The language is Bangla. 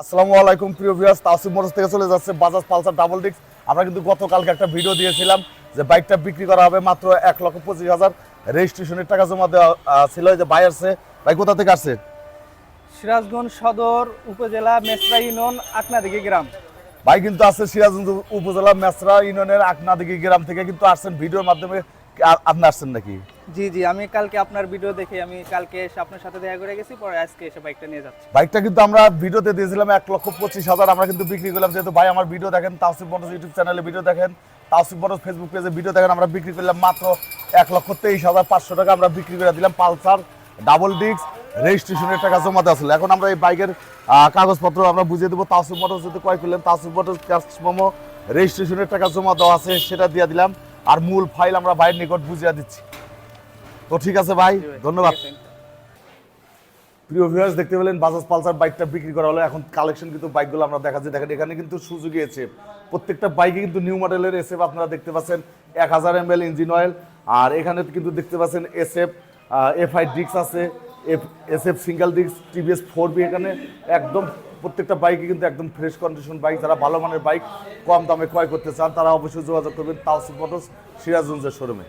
আসসালামু আলাইকুম প্রিয় ভিউয়ার্স তাওসিফ মোটরস থেকে চলে যাচ্ছে বাজাজ পালসার ডাবল ডিক্স আমরা কিন্তু গতকালকে একটা ভিডিও দিয়েছিলাম যে বাইকটা বিক্রি করা হবে মাত্র এক লক্ষ পঁচিশ হাজার। রেজিস্ট্রেশনের টাকা জমা দেওয়া ছিল যে বাই আসছে ভাই কোথা থেকে আসছে? সিরাজগঞ্জ সদর উপজেলা মেসরা ইউনিয়ন আকনাদিঘি গ্রাম। ভাই কিন্তু আসছে সিরাজগঞ্জ উপজেলা মেসরা ইউনিয়নের আকনাদিঘি গ্রাম থেকে কিন্তু আসছেন। ভিডিওর মাধ্যমে আপনি আসছেন নাকি? জি জি, আমি কালকে আপনার ভিডিও দেখে আমি কালকে এসে আপনার সাথে দেখা করে গেছি, পরে আজকে এসে বাইকটা নিয়ে যাচ্ছি। বাইকটা কিন্তু আমরা ভিডিওতে দিয়েছিলাম এক লক্ষ পঁচিশ হাজার, আমরা কিন্তু বিক্রি করলাম। যেহেতু ভাই আমার ভিডিও দেখেন, তাওসিফ মোটরস ইউটিউব চ্যানেলে ভিডিও দেখেন, তাওসিফ মোটরস ফেসবুক পেজে ভিডিও দেখেন, আমরা বিক্রি করলাম মাত্র এক লক্ষ তেইশ হাজার পাঁচশো টাকা। আমরা বিক্রি করে দিলাম পালসার ডাবল ডিস্ক রেজিস্ট্রেশনের টাকা জমা দেওয়া ছিল এখন আমরা এই বাইকের কাগজপত্র আমরা বুঝিয়ে দেবো। তাওসিফ মোটরস যদি ক্রয় করলেন, তাওসিফ মোটরস ক্যাশ মোমো রেজিস্ট্রেশনের টাকা জমা দেওয়া আছে, সেটা দিয়ে দিলাম। আর মূল ফাইল আমরা ভাইয়ের নিকট বুঝিয়ে দিচ্ছি। তো ঠিক আছে ভাই ধন্যবাদ। প্রিয় ভিউয়ার্স দেখতে পেলেন বাজাজ পালসার বাইকটা বিক্রি করা হলো। এখন কালেকশন কিন্তু বাইকগুলো আমরা দেখাচ্ছি। দেখেন এখানে কিন্তু সুযোগী এসএফ প্রত্যেকটা বাইকে কিন্তু নিউ মডেলের এসএফ আপনারা দেখতে পাচ্ছেন। এক হাজার এম এল ইঞ্জিন অয়েল আর এখানে কিন্তু দেখতে পাচ্ছেন এসএফ এফ আই ডিক্স আছে। এফ এসএফ সিঙ্গেল ডিক্স টিভিএস ফোর বি এখানে। একদম প্রত্যেকটা বাইকে কিন্তু একদম ফ্রেশ কন্ডিশন বাইক যারা ভালো মানের বাইক কম দামে ক্রয় করতে চান তারা অবশ্যই যোগাযোগ করবেন তাওসিফ মোটরস সিরাজগঞ্জের শোরুমে